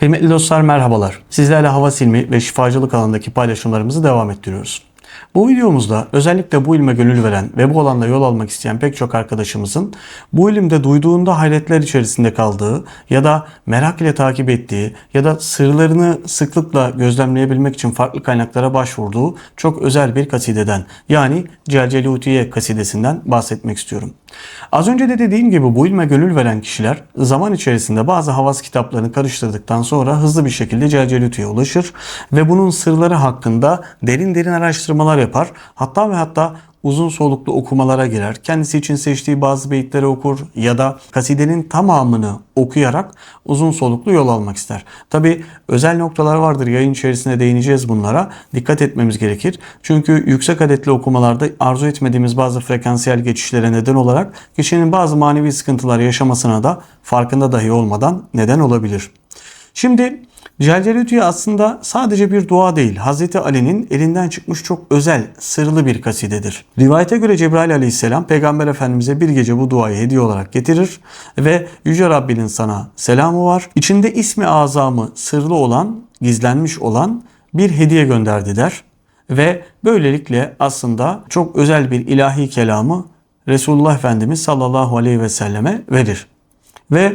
Kıymetli dostlar merhabalar. Sizlerle hava silmi ve şifacılık alanındaki paylaşımlarımızı devam ettiriyoruz. Bu videomuzda özellikle bu ilme gönül veren ve bu alanda yol almak isteyen pek çok arkadaşımızın bu ilimde duyduğunda hayretler içerisinde kaldığı ya da merak ile takip ettiği ya da sırlarını sıklıkla gözlemleyebilmek için farklı kaynaklara başvurduğu çok özel bir kasideden yani Celcelutiye kasidesinden bahsetmek istiyorum. Az önce de dediğim gibi bu ilme gönül veren kişiler zaman içerisinde bazı havas kitaplarını karıştırdıktan sonra hızlı bir şekilde Celcelutiye ulaşır ve bunun sırları hakkında derin derin araştırmalar yapar. Hatta ve hatta uzun soluklu okumalara girer. Kendisi için seçtiği bazı beyitleri okur ya da kasidenin tamamını okuyarak uzun soluklu yol almak ister. Tabi özel noktalar vardır. Yayın içerisinde değineceğiz bunlara. Dikkat etmemiz gerekir. Çünkü yüksek adetli okumalarda arzu etmediğimiz bazı frekansiyel geçişlere neden olarak kişinin bazı manevi sıkıntılar yaşamasına da farkında dahi olmadan neden olabilir. Şimdi Celcelütüye aslında sadece bir dua değil, Hz. Ali'nin elinden çıkmış çok özel, sırlı bir kasidedir. Rivayete göre Cebrail aleyhisselam Peygamber Efendimiz'e bir gece bu duayı hediye olarak getirir ve Yüce Rabbinin sana selamı var. İçinde ismi azamı sırlı olan, gizlenmiş olan bir hediye gönderdi der. Ve böylelikle aslında çok özel bir ilahi kelamı Resulullah Efendimiz sallallahu aleyhi ve selleme verir. Ve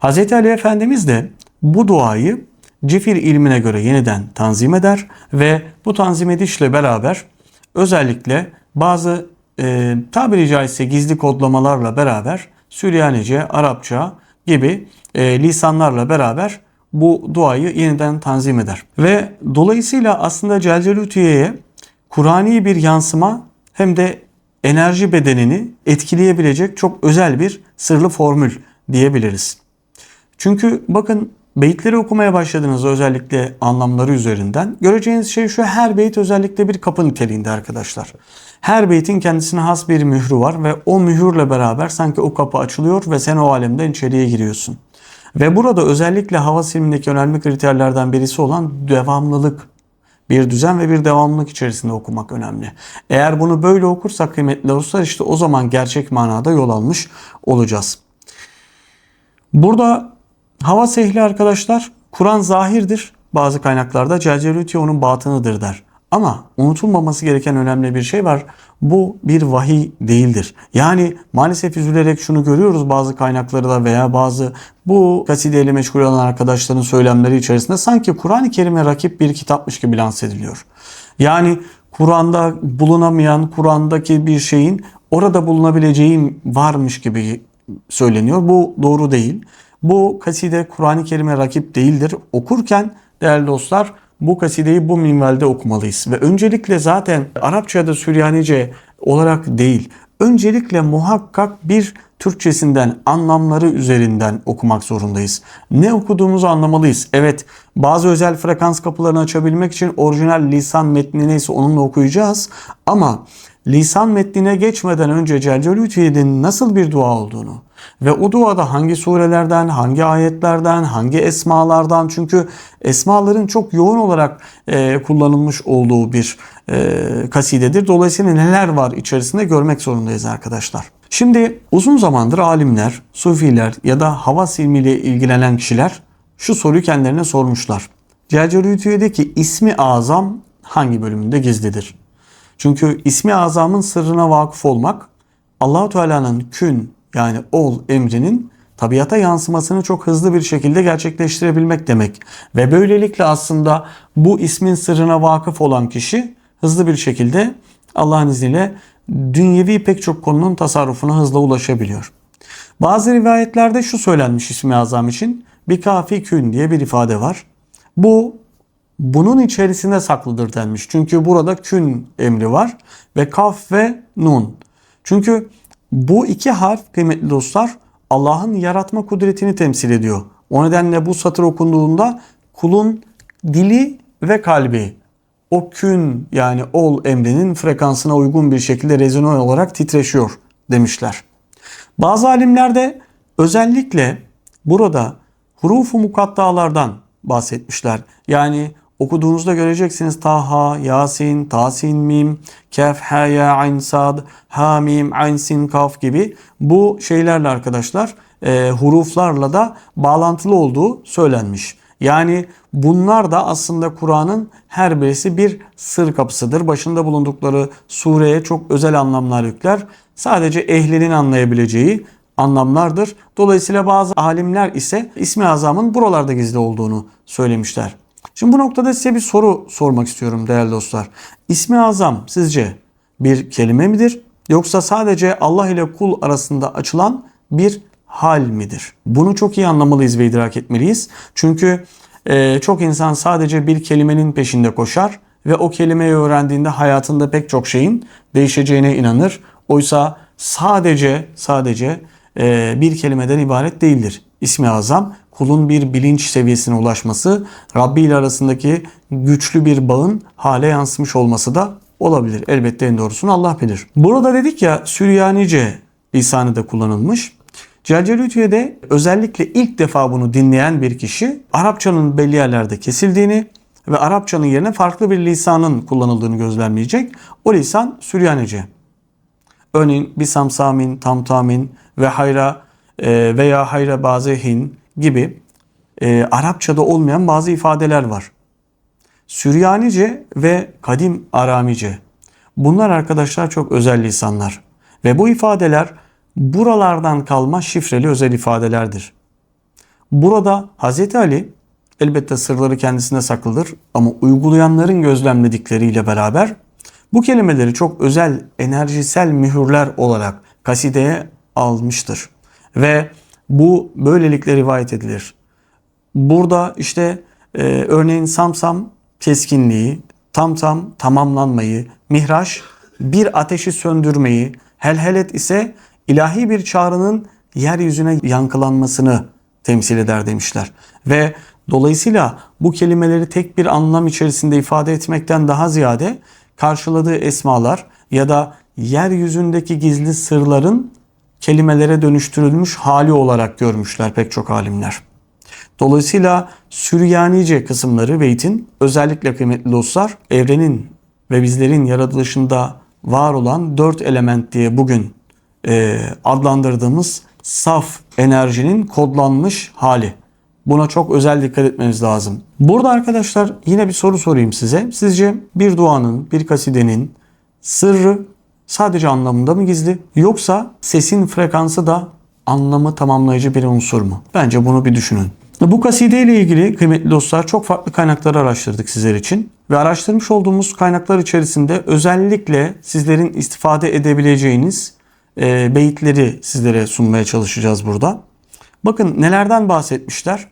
Hz. Ali Efendimiz de bu duayı cifir ilmine göre yeniden tanzim eder ve bu tanzim edişle beraber özellikle bazı e, tabiri caizse gizli kodlamalarla beraber Süryanice, Arapça gibi e, lisanlarla beraber bu duayı yeniden tanzim eder. Ve dolayısıyla aslında Celcelutiye'ye Kur'ani bir yansıma hem de enerji bedenini etkileyebilecek çok özel bir sırlı formül diyebiliriz. Çünkü bakın Beyitleri okumaya başladığınızda özellikle anlamları üzerinden göreceğiniz şey şu her beyit özellikle bir kapı niteliğinde arkadaşlar. Her beytin kendisine has bir mührü var ve o mühürle beraber sanki o kapı açılıyor ve sen o alemden içeriye giriyorsun. Ve burada özellikle hava silmindeki önemli kriterlerden birisi olan devamlılık. Bir düzen ve bir devamlılık içerisinde okumak önemli. Eğer bunu böyle okursak kıymetli dostlar işte o zaman gerçek manada yol almış olacağız. Burada Hava sehli arkadaşlar Kur'an zahirdir. Bazı kaynaklarda Celcelüti onun batınıdır der. Ama unutulmaması gereken önemli bir şey var. Bu bir vahiy değildir. Yani maalesef üzülerek şunu görüyoruz bazı kaynaklarda veya bazı bu kasideyle meşgul olan arkadaşların söylemleri içerisinde sanki Kur'an-ı Kerim'e rakip bir kitapmış gibi lanse ediliyor. Yani Kur'an'da bulunamayan, Kur'an'daki bir şeyin orada bulunabileceği varmış gibi söyleniyor. Bu doğru değil. Bu kaside Kur'an-ı Kerim'e rakip değildir. Okurken değerli dostlar bu kasideyi bu minvalde okumalıyız. Ve öncelikle zaten Arapça ya da Süryanice olarak değil, öncelikle muhakkak bir Türkçesinden, anlamları üzerinden okumak zorundayız. Ne okuduğumuzu anlamalıyız. Evet, bazı özel frekans kapılarını açabilmek için orijinal lisan metni neyse onunla okuyacağız. Ama lisan metnine geçmeden önce Celcelütiye'nin nasıl bir dua olduğunu, ve o duada hangi surelerden, hangi ayetlerden, hangi esmalardan çünkü esmaların çok yoğun olarak e, kullanılmış olduğu bir e, kasidedir. Dolayısıyla neler var içerisinde görmek zorundayız arkadaşlar. Şimdi uzun zamandır alimler, sufiler ya da hava ilmiyle ilgilenen kişiler şu soruyu kendilerine sormuşlar. Celcelütüye'deki ismi azam hangi bölümünde gizlidir? Çünkü ismi azamın sırrına vakıf olmak Allahu Teala'nın kün, yani ol emrinin tabiata yansımasını çok hızlı bir şekilde gerçekleştirebilmek demek. Ve böylelikle aslında bu ismin sırrına vakıf olan kişi hızlı bir şekilde Allah'ın izniyle dünyevi pek çok konunun tasarrufuna hızla ulaşabiliyor. Bazı rivayetlerde şu söylenmiş ismi azam için bir kafi kün diye bir ifade var. Bu bunun içerisinde saklıdır denmiş. Çünkü burada kün emri var ve kaf ve nun. Çünkü bu iki harf kıymetli dostlar Allah'ın yaratma kudretini temsil ediyor. O nedenle bu satır okunduğunda kulun dili ve kalbi o kün yani ol emrinin frekansına uygun bir şekilde rezonans olarak titreşiyor demişler. Bazı alimler de özellikle burada hurufu mukattalardan bahsetmişler. Yani Okuduğunuzda göreceksiniz Taha, Yasin, Tasin, Mim, Kef, Ha, Ya, Ayn, Sad, Ha, Mim, Ayn, Sin, Kaf gibi bu şeylerle arkadaşlar e, huruflarla da bağlantılı olduğu söylenmiş. Yani bunlar da aslında Kur'an'ın her birisi bir sır kapısıdır. Başında bulundukları sureye çok özel anlamlar yükler. Sadece ehlinin anlayabileceği anlamlardır. Dolayısıyla bazı alimler ise ismi azamın buralarda gizli olduğunu söylemişler. Şimdi bu noktada size bir soru sormak istiyorum değerli dostlar. İsmi azam sizce bir kelime midir? Yoksa sadece Allah ile kul arasında açılan bir hal midir? Bunu çok iyi anlamalıyız ve idrak etmeliyiz. Çünkü e, çok insan sadece bir kelimenin peşinde koşar ve o kelimeyi öğrendiğinde hayatında pek çok şeyin değişeceğine inanır. Oysa sadece sadece e, bir kelimeden ibaret değildir. İsmi azam kulun bir bilinç seviyesine ulaşması, Rabbi ile arasındaki güçlü bir bağın hale yansımış olması da olabilir. Elbette en doğrusunu Allah bilir. Burada dedik ya Süryanice lisanı da kullanılmış. Celcelütüye'de özellikle ilk defa bunu dinleyen bir kişi Arapçanın belli yerlerde kesildiğini ve Arapçanın yerine farklı bir lisanın kullanıldığını gözlemleyecek. O lisan Süryanice. Örneğin bisamsamin, tamtamin ve hayra e, veya hayra bazehin gibi e, Arapçada olmayan bazı ifadeler var. Süryanice ve kadim Aramice. Bunlar arkadaşlar çok özel lisanlar. Ve bu ifadeler buralardan kalma şifreli özel ifadelerdir. Burada Hz. Ali elbette sırları kendisine saklıdır ama uygulayanların gözlemledikleriyle beraber bu kelimeleri çok özel enerjisel mühürler olarak kasideye almıştır. Ve bu böylelikle rivayet edilir. Burada işte e, örneğin samsam keskinliği, tam tam tamamlanmayı, mihraş bir ateşi söndürmeyi, helhelet ise ilahi bir çağrının yeryüzüne yankılanmasını temsil eder demişler. Ve dolayısıyla bu kelimeleri tek bir anlam içerisinde ifade etmekten daha ziyade karşıladığı esmalar ya da yeryüzündeki gizli sırların kelimelere dönüştürülmüş hali olarak görmüşler pek çok alimler. Dolayısıyla Süryanice kısımları beytin özellikle kıymetli dostlar evrenin ve bizlerin yaratılışında var olan dört element diye bugün e, adlandırdığımız saf enerjinin kodlanmış hali. Buna çok özel dikkat etmemiz lazım. Burada arkadaşlar yine bir soru sorayım size. Sizce bir duanın, bir kasidenin sırrı sadece anlamında mı gizli yoksa sesin frekansı da anlamı tamamlayıcı bir unsur mu? Bence bunu bir düşünün. Bu kaside ile ilgili kıymetli dostlar çok farklı kaynakları araştırdık sizler için. Ve araştırmış olduğumuz kaynaklar içerisinde özellikle sizlerin istifade edebileceğiniz e, beyitleri sizlere sunmaya çalışacağız burada. Bakın nelerden bahsetmişler.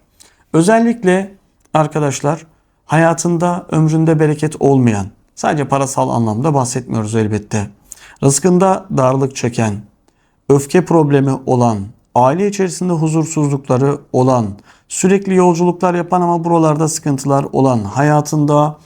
Özellikle arkadaşlar hayatında ömründe bereket olmayan, sadece parasal anlamda bahsetmiyoruz elbette. Rızkında darlık çeken, öfke problemi olan, aile içerisinde huzursuzlukları olan, sürekli yolculuklar yapan ama buralarda sıkıntılar olan, hayatında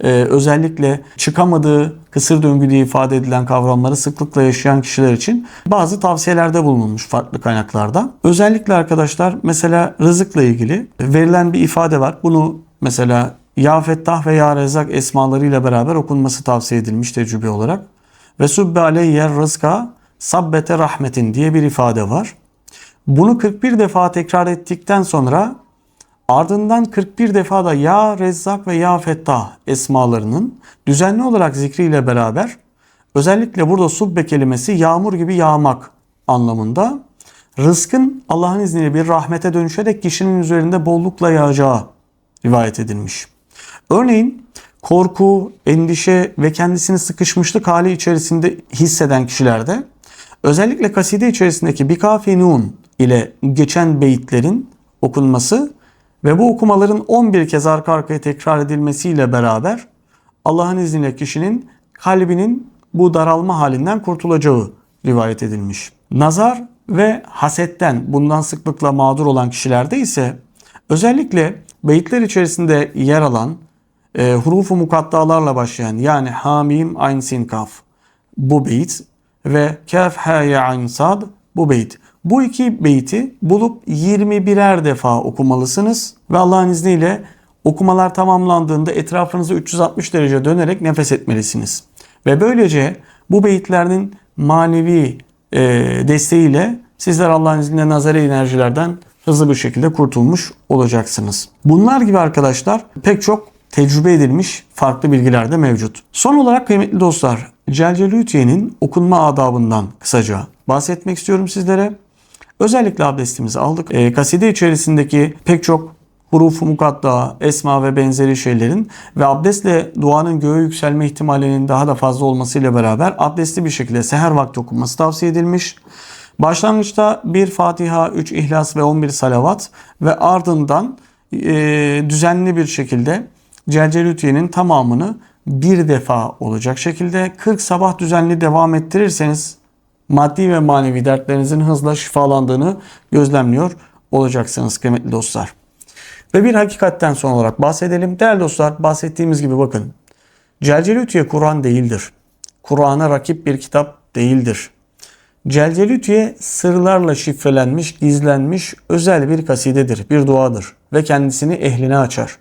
e, özellikle çıkamadığı kısır döngü diye ifade edilen kavramları sıklıkla yaşayan kişiler için bazı tavsiyelerde bulunmuş farklı kaynaklarda. Özellikle arkadaşlar mesela rızıkla ilgili verilen bir ifade var. Bunu mesela Ya Fettah ve Ya Rezak esmalarıyla beraber okunması tavsiye edilmiş tecrübe olarak. Ve subbe aleyyer rızka sabbete rahmetin diye bir ifade var. Bunu 41 defa tekrar ettikten sonra ardından 41 defa da Ya Rezzak ve Ya Fettah esmalarının düzenli olarak zikriyle beraber özellikle burada subbe kelimesi yağmur gibi yağmak anlamında rızkın Allah'ın izniyle bir rahmete dönüşerek kişinin üzerinde bollukla yağacağı rivayet edilmiş. Örneğin korku, endişe ve kendisini sıkışmışlık hali içerisinde hisseden kişilerde özellikle kaside içerisindeki bikafi nun ile geçen beyitlerin okunması ve bu okumaların 11 kez arka arkaya tekrar edilmesiyle beraber Allah'ın izniyle kişinin kalbinin bu daralma halinden kurtulacağı rivayet edilmiş. Nazar ve hasetten bundan sıklıkla mağdur olan kişilerde ise özellikle beyitler içerisinde yer alan e, hurufu mukattalarla başlayan yani hamim ayn sin kaf bu beyit ve kaf ha ya ayn sad bu beyit. Bu iki beyti bulup 21'er defa okumalısınız ve Allah'ın izniyle okumalar tamamlandığında etrafınızı 360 derece dönerek nefes etmelisiniz. Ve böylece bu beyitlerin manevi e, desteğiyle sizler Allah'ın izniyle nazari enerjilerden hızlı bir şekilde kurtulmuş olacaksınız. Bunlar gibi arkadaşlar pek çok tecrübe edilmiş farklı bilgiler de mevcut. Son olarak kıymetli dostlar Celcelütiye'nin okunma adabından kısaca bahsetmek istiyorum sizlere. Özellikle abdestimizi aldık. E, kaside içerisindeki pek çok hurufu mukatta, esma ve benzeri şeylerin ve abdestle duanın göğe yükselme ihtimalinin daha da fazla olmasıyla beraber abdestli bir şekilde seher vakti okunması tavsiye edilmiş. Başlangıçta bir Fatiha, 3 İhlas ve 11 salavat ve ardından e, düzenli bir şekilde Celcelütiye'nin tamamını bir defa olacak şekilde 40 sabah düzenli devam ettirirseniz maddi ve manevi dertlerinizin hızla şifalandığını gözlemliyor olacaksınız kıymetli dostlar. Ve bir hakikatten son olarak bahsedelim. Değerli dostlar bahsettiğimiz gibi bakın. Celcelütiye Kur'an değildir. Kur'an'a rakip bir kitap değildir. Celcelütiye sırlarla şifrelenmiş, gizlenmiş özel bir kasidedir, bir duadır ve kendisini ehline açar.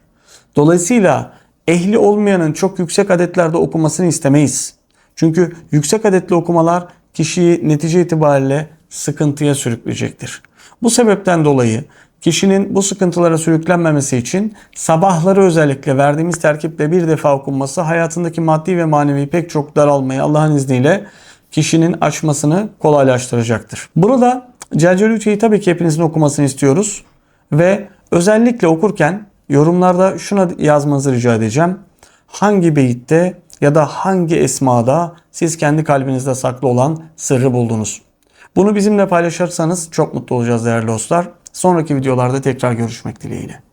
Dolayısıyla ehli olmayanın çok yüksek adetlerde okumasını istemeyiz. Çünkü yüksek adetli okumalar kişiyi netice itibariyle sıkıntıya sürükleyecektir. Bu sebepten dolayı kişinin bu sıkıntılara sürüklenmemesi için sabahları özellikle verdiğimiz terkiple bir defa okunması hayatındaki maddi ve manevi pek çok daralmayı Allah'ın izniyle kişinin açmasını kolaylaştıracaktır. Burada Celcelütü'yü tabii ki hepinizin okumasını istiyoruz. Ve özellikle okurken yorumlarda şuna yazmanızı rica edeceğim. Hangi beyitte ya da hangi esmada siz kendi kalbinizde saklı olan sırrı buldunuz? Bunu bizimle paylaşırsanız çok mutlu olacağız değerli dostlar. Sonraki videolarda tekrar görüşmek dileğiyle.